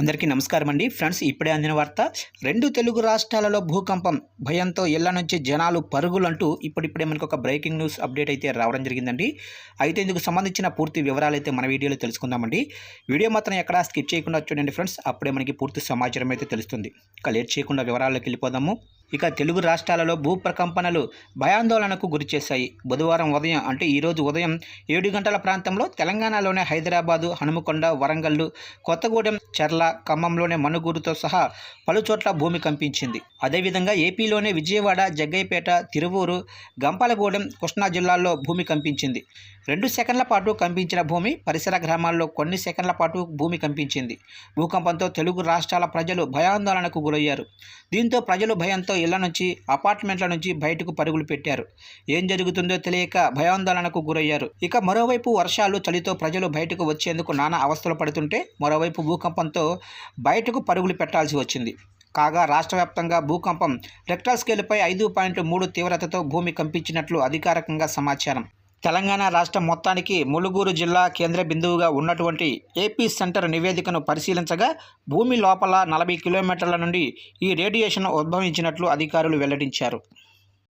అందరికీ నమస్కారం అండి. ఫ్రెండ్స్ ఇప్పుడే అందిన వార్త రెండు తెలుగు రాష్ట్రాలలో భూకంపం భయంతో ఇళ్ళ నుంచి జనాలు పరుగులంటూ ఇప్పుడిప్పుడే మనకు ఒక బ్రేకింగ్ న్యూస్ అప్డేట్ అయితే రావడం జరిగిందండి. అయితే ఇందుకు సంబంధించిన పూర్తి వివరాలు అయితే మన వీడియోలో తెలుసుకుందామండి. వీడియో మాత్రం ఎక్కడా స్కిప్ చేయకుండా చూడండి ఫ్రెండ్స్. అప్పుడే మనకి పూర్తి సమాచారం అయితే తెలుస్తుంది. ఇక లేట్ చేయకుండా వివరాల్లోకి వెళ్ళిపోదాము. ఇక తెలుగు రాష్ట్రాలలో భూ ప్రకంపనలు భయాందోళనకు గురిచేశాయి బుధవారం ఉదయం అంటే ఈరోజు ఉదయం ఏడు గంటల ప్రాంతంలో తెలంగాణలోని హైదరాబాదు హనుమకొండ వరంగల్లు కొత్తగూడెం చెర్ల ఖమ్మంలోని మనుగూరుతో సహా పలుచోట్ల భూమి కంపించింది. అదేవిధంగా ఏపీలోని విజయవాడ జగ్గైపేట తిరువూరు గంపలగూడెం కృష్ణా జిల్లాల్లో భూమి కంపించింది. రెండు సెకండ్ల పాటు కంపించిన భూమి పరిసర గ్రామాల్లో కొన్ని సెకండ్ల పాటు భూమి కంపించింది. భూకంపంతో తెలుగు రాష్ట్రాల ప్రజలు భయాందోళనకు గురయ్యారు. దీంతో ప్రజలు భయంతో ఇళ్ళ నుంచి అపార్ట్మెంట్ల నుంచి బయటకు పరుగులు పెట్టారు. ఏం జరుగుతుందో తెలియక భయాందోళనకు గురయ్యారు. ఇక మరోవైపు వర్షాలు చలితో ప్రజలు బయటకు వచ్చేందుకు నానా అవస్థలు పడుతుంటే మరోవైపు భూకంపంతో బయటకు పరుగులు పెట్టాల్సి వచ్చింది. కాగా రాష్ట్ర వ్యాప్తంగా భూకంపం రెక్టాల్ స్కేల్పై ఐదు పాయింట్ మూడు తీవ్రతతో భూమి కంపించినట్లు అధికారికంగా సమాచారం. తెలంగాణ రాష్ట్రం మొత్తానికి ములుగూరు జిల్లా కేంద్ర బిందువుగా ఉన్నటువంటి ఏపీ సెంటర్ నివేదికను పరిశీలించగా భూమి లోపల నలభై కిలోమీటర్ల నుండి ఈ రేడియేషన్ ఉద్భవించినట్లు అధికారులు వెల్లడించారు.